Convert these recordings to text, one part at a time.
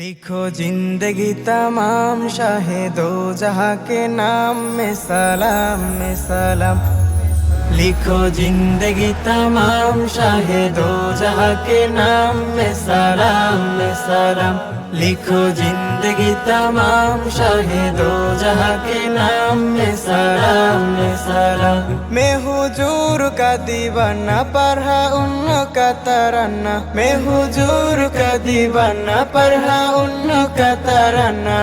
লিখো জিন্দগি তমাম, শাহে দো জহাকে নাম, মে সালাম মে সালাম। লিখো জিন্দগি তমাম, শাহে দো জহাকে নাম, মে সালাম মে সালাম। লিখো জিন্দগি তমাম, শাহে দো জহাকে নাম, মে সালাম। سلام میں حضور کا دیوانہ پڑھا ان کا ترانہ میں حضور کا دیوانہ پڑھا ان کا ترانہ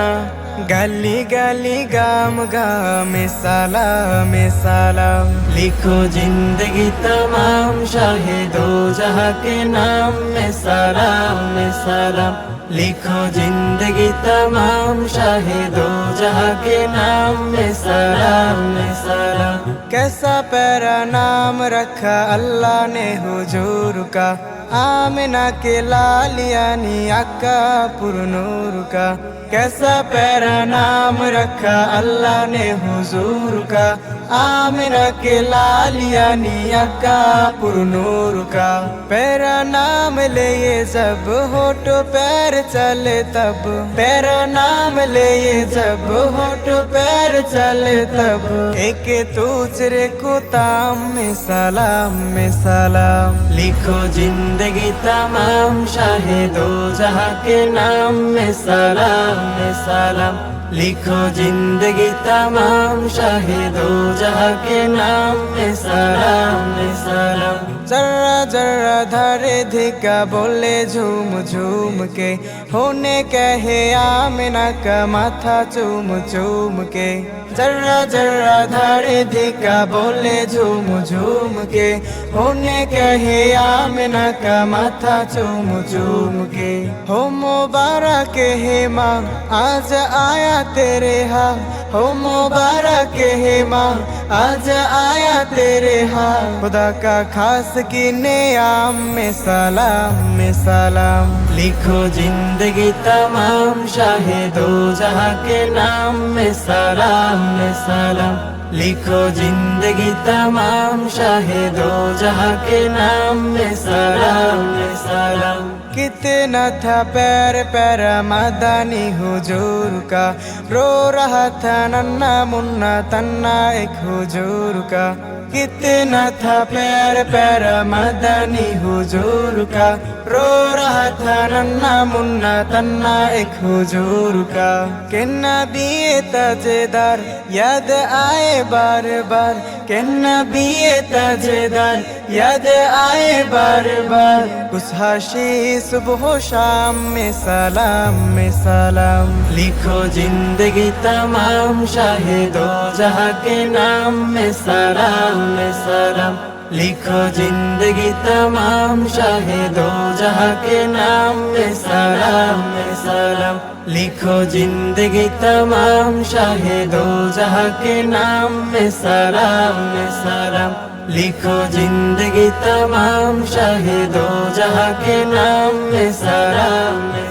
গালি গালি গাম গামে সালাম সালাম লিখো জিন্দগি তমাম শাহে দো জাহাকে নাম মে সালাম সালাম লিখো জিন্দগি তমাম শাহে দো জাহাকে নাম মে कैसा पैरा नाम रखा अल्लाह ने हुजूर का। आमिना के लालियानी अक्का पुरनूर का। कैसा पैरा नाम रखा, अल्लाह ने हुजूर का। आमिना के लालियानी अक्का पुरनूर का। पैरा नाम ले ये जब होटो पैर चले तब। पैरा नाम ले ये जब होटो पैर चले तब। एक तूचरे को ताम में सलाम में सलाम। लिखो ज़िंदगी तमाम शाहे दो जहाँ के नाम में सलाम में सलाम। लिखो जिंदगी तमाम शाहे दो जहाँ के नाम में सलाम में सलाम जरा जरा धरे धिका बोले झूम झूम के होने कहे आमिना का माथा चूम चूम के जरा जरा धरे धिका बोले झूम झूम के होने कहे आमिना का माथा चूम चूम के हो मुबारक है माँ आज आया तेरे हाँ हो मुबारक है माँ। आज आया तेरे हाँ। खुदा का खास की नियाम में सलाम में सलाम। लिखो ज़िंदगी तमाम, शाहे दो जहाँ के नाम में सलाम में सलाम। लिखो ज़िंदगी तमाम, शाहे दो जहाँ के नाम में सलाम में सलाम। कितना था पैर पैर मदानी हुजूर का रो रहा था नन्ना मुन्ना तन्ना एक हुजूर का कितना था पैर पैर मदानी हुजूर का रो रहा था नन्ना मुन्ना तन्ना एक हुजूर का किन्ना बिये ताजेदार याद आए बार बार किन्ना बिये ताजेदार याद आए बार बार उस हाशी सुबह शाम में सलाम में सलाम लिखो जिंदगी तमाम शाहे दो जहाँ के नाम में सलाम में सलाम লিখো জিন্দগি তমাম শাহে দো জহাকে নাম মে সালাম মে সালাম। লিখো জিন্দগি তমাম শাহে দো জহাকে নাম মে সালাম মে সালাম। লিখো জিন্দগি তমাম শাহে দো জহাকে নাম মে সালাম মে